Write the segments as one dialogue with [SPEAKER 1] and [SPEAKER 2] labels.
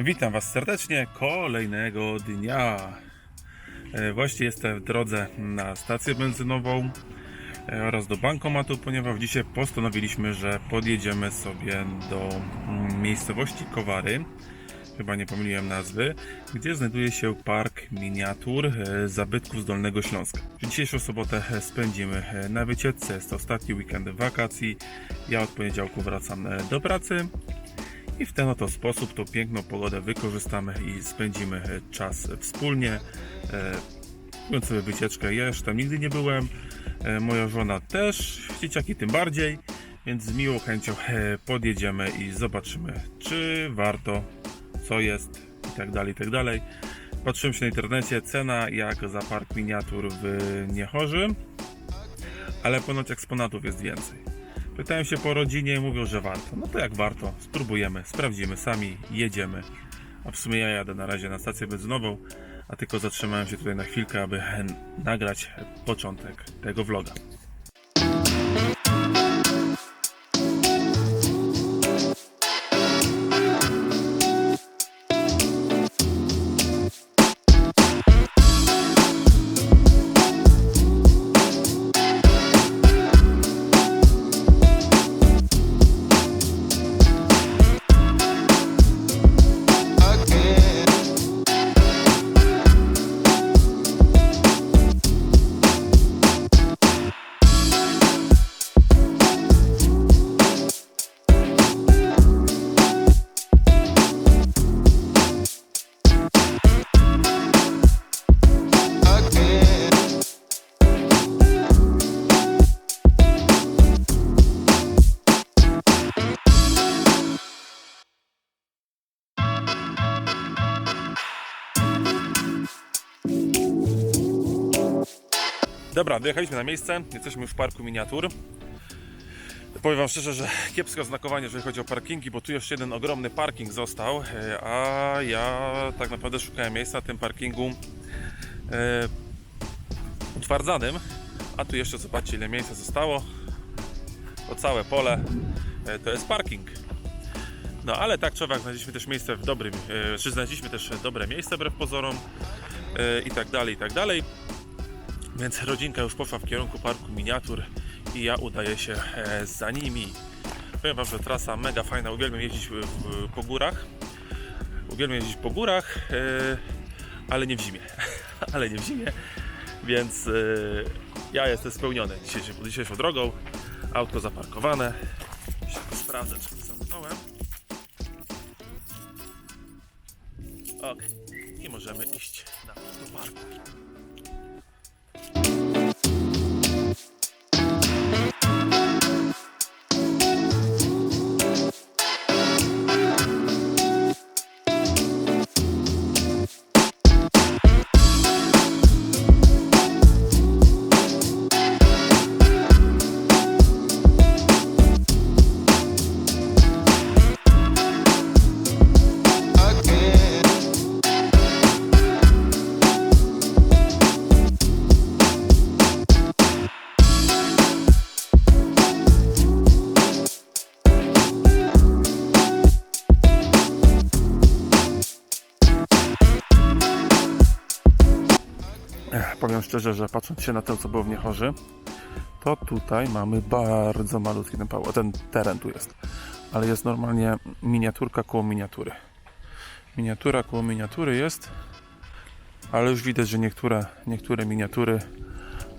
[SPEAKER 1] Witam Was serdecznie kolejnego dnia. E, Właśnie jestem w drodze na stację benzynową e, oraz do bankomatu, ponieważ dzisiaj postanowiliśmy, że podjedziemy sobie do mm, miejscowości Kowary. Chyba nie pomyliłem nazwy, gdzie znajduje się park miniatur e, zabytków z Dolnego Śląska. Dzisiejszą sobotę spędzimy na wycieczce. Jest to ostatni weekend wakacji. Ja od poniedziałku wracam do pracy. I w ten oto sposób tą piękną pogodę wykorzystamy i spędzimy e, czas wspólnie. E, Robiąc sobie wycieczkę, ja już tam nigdy nie byłem, e, moja żona też, dzieciaki tym bardziej, więc z miłą chęcią e, podjedziemy i zobaczymy, czy warto, co jest i tak dalej, i tak dalej. Patrzyłem się na internecie, cena jak za park miniatur w Niechorzy, ale ponoć eksponatów jest więcej. Pytałem się po rodzinie mówią, że warto. No to jak warto, spróbujemy, sprawdzimy sami, jedziemy. A w sumie ja jadę na razie na stację benzynową, a tylko zatrzymałem się tutaj na chwilkę, aby nagrać początek tego vloga. Dobra, dojechaliśmy na miejsce, jesteśmy w parku miniatur. Powiem Wam szczerze, że kiepsko znakowanie, jeżeli chodzi o parkingi, bo tu jeszcze jeden ogromny parking został, e, a ja tak naprawdę szukałem miejsca na tym parkingu e, utwardzanym, a tu jeszcze zobaczcie ile miejsca zostało. To całe pole e, to jest parking. No ale tak czy owak znaleźliśmy też miejsce w dobrym, e, czy znaleźliśmy też dobre miejsce wbrew pozorom e, i tak dalej, i tak dalej. Więc rodzinka już poszła w kierunku parku miniatur i ja udaję się e, za nimi. Powiem Wam, że trasa mega fajna, uwielbiam jeździć po górach. Uwielbiam jeździć po górach, e, ale nie w zimie. ale nie w zimie, więc e, ja jestem spełniony dzisiejszą, drogą. Autko zaparkowane. Sprawdzę, czy zamknąłem. Ok, i możemy iść na do parku. Szczerze, że patrząc się na to, co było w Niechorzy, to tutaj mamy bardzo malutki ten, pałac, ten teren tu jest. Ale jest normalnie miniaturka koło miniatury. Miniatura koło miniatury jest, ale już widać, że niektóre, niektóre miniatury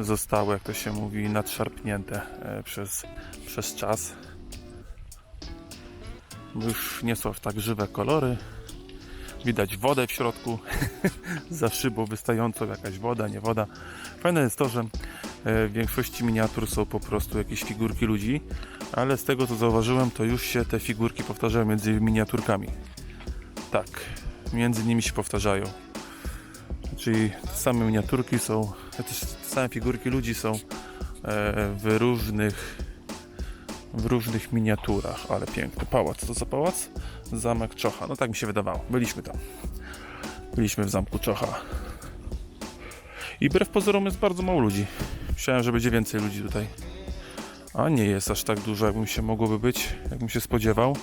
[SPEAKER 1] zostały, jak to się mówi, nadszarpnięte e, przez, przez czas. Już nie są tak żywe kolory. Widać wodę w środku, za szybą wystającą jakaś woda, nie woda. Fajne jest to, że e, w większości miniatur są po prostu jakieś figurki ludzi, ale z tego co zauważyłem, to już się te figurki powtarzają między miniaturkami. Tak, między nimi się powtarzają. Czyli same miniaturki są, te same figurki ludzi są e, w różnych w różnych miniaturach, ale piękny pałac. Co to za pałac? Zamek Czocha. No tak mi się wydawało. Byliśmy tam. Byliśmy w zamku Czocha. I wbrew pozorom jest bardzo mało ludzi. Myślałem, że będzie więcej ludzi tutaj. A nie jest aż tak dużo, jakbym się mogłoby być, jakbym się spodziewał.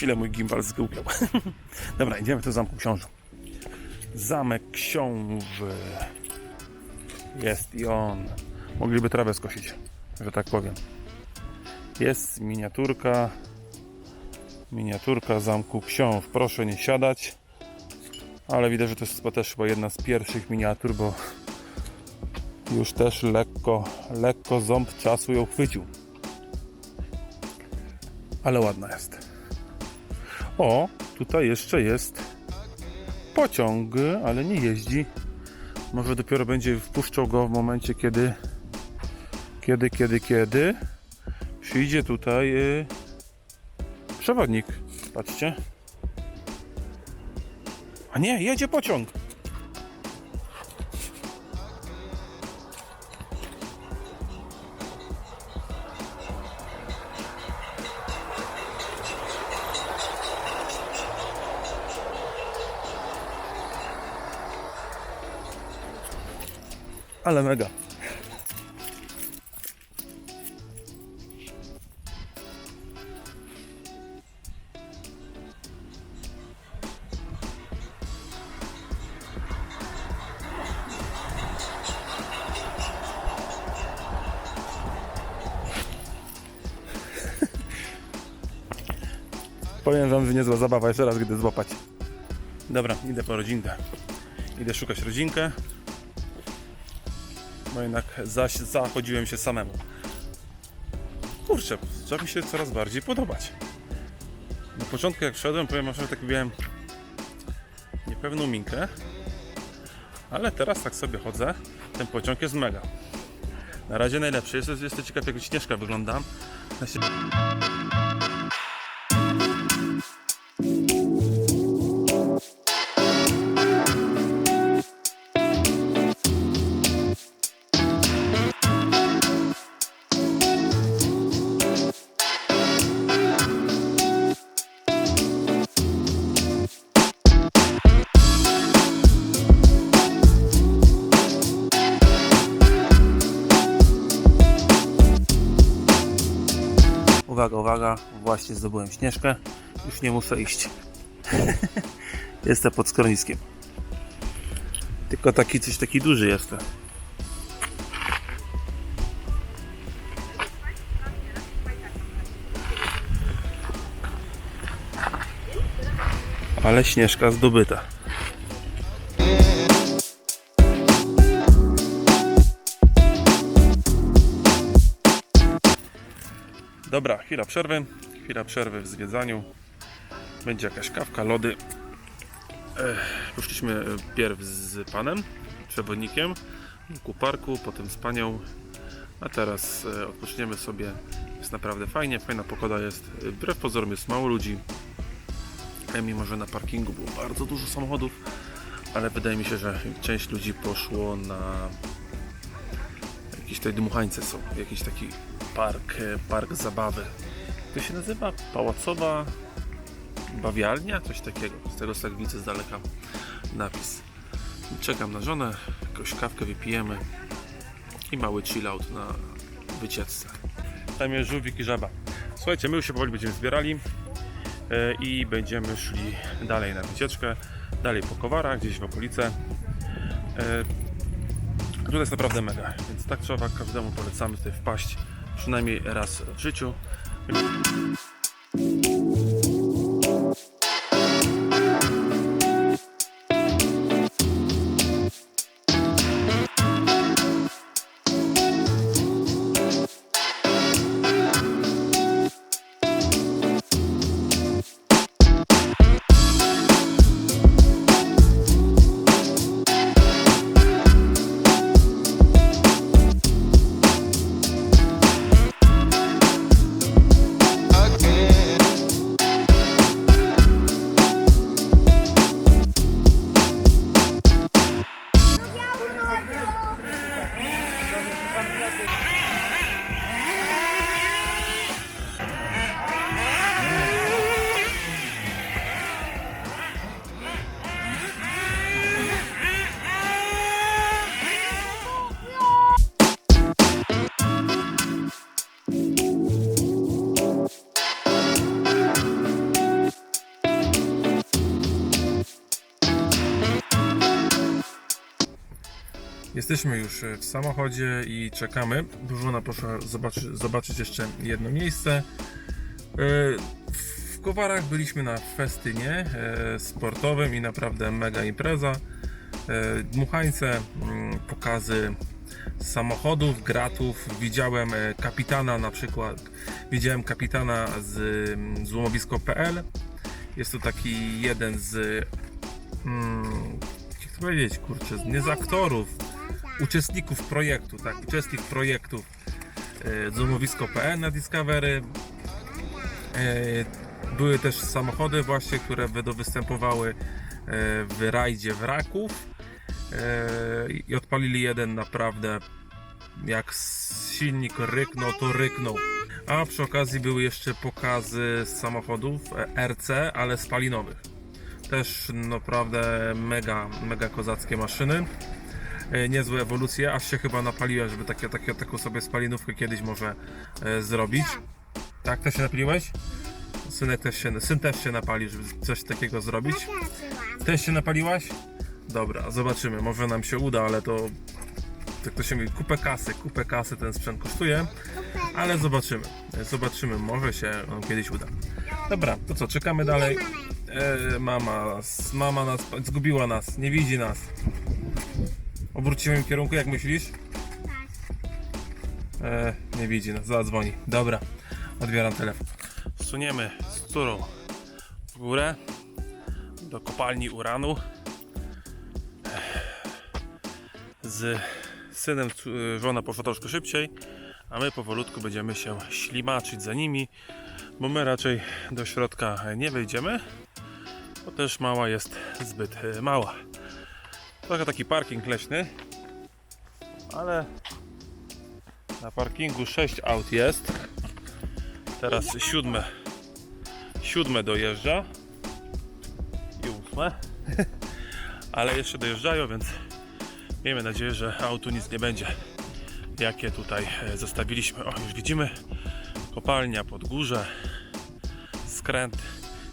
[SPEAKER 1] Chwilę mój gimbal zgłupiał. Dobra, idziemy do zamku książę. Zamek książy. Jest i on. Mogliby trawę skosić, że tak powiem. Jest miniaturka. Miniaturka zamku książ. Proszę nie siadać. Ale widać, że to jest też chyba jedna z pierwszych miniatur, bo już też lekko, lekko ząb czasu ją chwycił. Ale ładna jest. O, tutaj jeszcze jest pociąg, ale nie jeździ. Może dopiero będzie wpuszczał go w momencie, kiedy kiedy, kiedy, kiedy przyjdzie tutaj y, przewodnik. Patrzcie. A nie, jedzie pociąg. Ale mega. Powiem wam, że niezła zabawa, jeszcze raz gdy złapać. Dobra, idę po rodzinkę. Idę szukać rodzinkę. Bo jednak zaś zachodziłem się samemu. Kurczę, zaczyna mi się coraz bardziej podobać. Na początku jak wszedłem, powiem że tak miałem niepewną minkę. Ale teraz tak sobie chodzę. Ten pociąg jest mega. Na razie najlepszy. Jest, jestem ciekaw jak Śnieżka wygląda. Uwaga, uwaga, właśnie zdobyłem śnieżkę. Już nie muszę iść. Jestem pod skroniskiem. Tylko taki coś taki duży jestem. Ale śnieżka zdobyta. Dobra, chwila przerwy. Chwila przerwy w zwiedzaniu. Będzie jakaś kawka, lody. Ech, poszliśmy e, pierw z panem, przewodnikiem, ku parku, potem z panią. A teraz e, odpoczniemy sobie. Jest naprawdę fajnie, fajna pogoda jest. E, Wbrew pozorom jest mało ludzi. Mimo, że na parkingu było bardzo dużo samochodów, ale wydaje mi się, że część ludzi poszło na jakieś tutaj dmuchańce są, jakiś taki park, e, park zabawy. To się nazywa Pałacowa Bawialnia, coś takiego. Z tego tak widzę z daleka napis. Czekam na żonę, jakąś kawkę wypijemy i mały chill out na wycieczce. Tam jest żółwik i żaba. Słuchajcie, my już się powoli będziemy zbierali e, i będziemy szli dalej na wycieczkę, dalej po Kowarach, gdzieś w okolice. E, Tutaj jest naprawdę mega, więc tak trzeba każdemu polecamy tutaj wpaść przynajmniej raz w życiu. Jesteśmy już w samochodzie i czekamy. Żona poszła zobaczy, zobaczyć jeszcze jedno miejsce. E, W Kowarach byliśmy na festynie e, sportowym i naprawdę mega impreza. E, Dmuchańce, mm, pokazy samochodów, gratów. Widziałem e, kapitana na przykład. Widziałem kapitana z mm, złomowisko.pl. Jest to taki jeden z mm, to powiedzieć, kurczę, nie z aktorów, uczestników projektu, tak, uczestnik projektu e, złomowisko.pl na Discovery. E, Były też samochody właśnie, które występowały e, w rajdzie wraków i odpalili jeden naprawdę jak silnik ryknął, to ryknął. A przy okazji były jeszcze pokazy samochodów RC, ale spalinowych. Też naprawdę mega, mega kozackie maszyny. E, Niezłe ewolucje, aż się chyba napaliłem, żeby takie, takie, taką sobie spalinówkę kiedyś może e, zrobić. Tak, też się napaliłeś? Synek też się, syn też się napali, żeby coś takiego zrobić. Też się napaliłaś? Dobra, zobaczymy, może nam się uda, ale to jak to się mówi, kupę kasy, kupę kasy ten sprzęt kosztuje, ale zobaczymy, zobaczymy, może się on kiedyś uda. Dobra, to co, czekamy dalej. E, mama, mama nas, zgubiła nas, nie widzi nas. Obrócimy w kierunku, jak myślisz? E, nie widzi nas, zadzwoni. Dobra, odbieram telefon. Suniemy z córą w górę do kopalni uranu. Z synem cu- żona poszła troszkę szybciej, a my powolutku będziemy się ślimaczyć za nimi, bo my raczej do środka nie wejdziemy, bo też mała jest zbyt e, mała. Trochę taki parking leśny, ale na parkingu 6 aut jest. Teraz siódme, siódme dojeżdża i ósme, ale jeszcze dojeżdżają, więc miejmy nadzieję, że autu nic nie będzie, jakie tutaj e, zostawiliśmy. O, już widzimy kopalnia pod górze, skręt.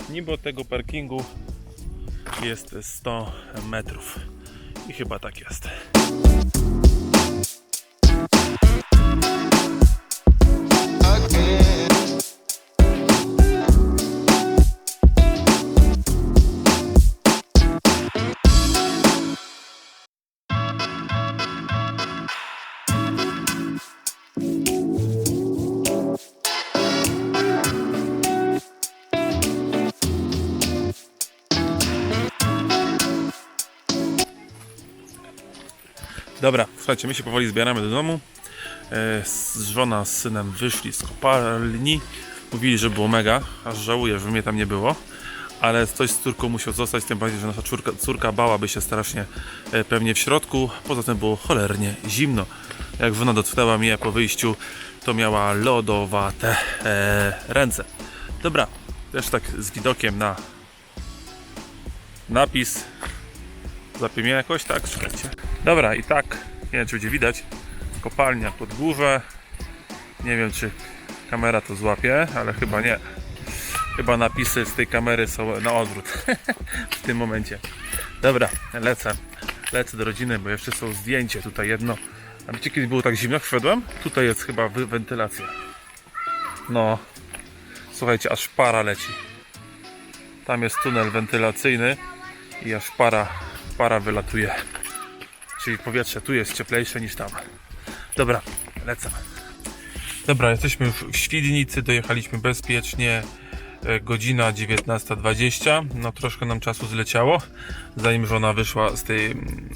[SPEAKER 1] Niby od tego parkingu jest 100 metrów i chyba tak jest. Dobra, słuchajcie, my się powoli zbieramy do domu. E, żona z synem wyszli z kopalni. Mówili, że było mega, aż żałuję, że mnie tam nie było. Ale coś z córką musiał zostać, tym bardziej, że nasza córka, córka bałaby się strasznie e, pewnie w środku. Poza tym było cholernie zimno. Jak żona dotknęła mnie po wyjściu, to miała lodowate e, ręce. Dobra, też tak z widokiem na napis mnie jakoś, tak? Czekajcie. Dobra, i tak, nie wiem czy będzie widać, kopalnia pod górze. Nie wiem czy kamera to złapie, ale chyba nie. Chyba napisy z tej kamery są na odwrót w tym momencie. Dobra, lecę. Lecę do rodziny, bo jeszcze są zdjęcie tutaj jedno. A wiecie kiedy było tak zimno, wszedłem? Tutaj jest chyba wentylacja. No, słuchajcie, aż para leci. Tam jest tunel wentylacyjny i aż para, para wylatuje. Czyli powietrze tu jest cieplejsze niż tam. Dobra, lecę. Dobra, jesteśmy już w Świdnicy, dojechaliśmy bezpiecznie. E, Godzina 19.20. No troszkę nam czasu zleciało, zanim żona wyszła z tej mm,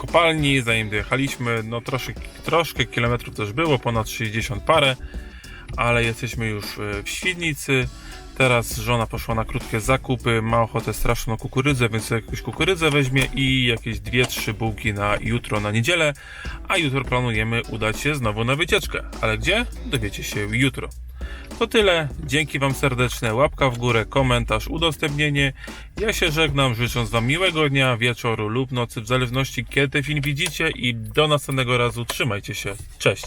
[SPEAKER 1] kopalni, zanim dojechaliśmy. No troszkę, troszkę kilometrów też było, ponad 60 parę, ale jesteśmy już e, w Świdnicy. Teraz żona poszła na krótkie zakupy, ma ochotę straszną kukurydzę, więc jakąś kukurydzę weźmie i jakieś dwie, trzy bułki na jutro, na niedzielę. A jutro planujemy udać się znowu na wycieczkę. Ale gdzie? Dowiecie się jutro. To tyle. Dzięki Wam serdeczne. Łapka w górę, komentarz, udostępnienie. Ja się żegnam, życząc Wam miłego dnia, wieczoru lub nocy, w zależności kiedy ten film widzicie. I do następnego razu. Trzymajcie się. Cześć.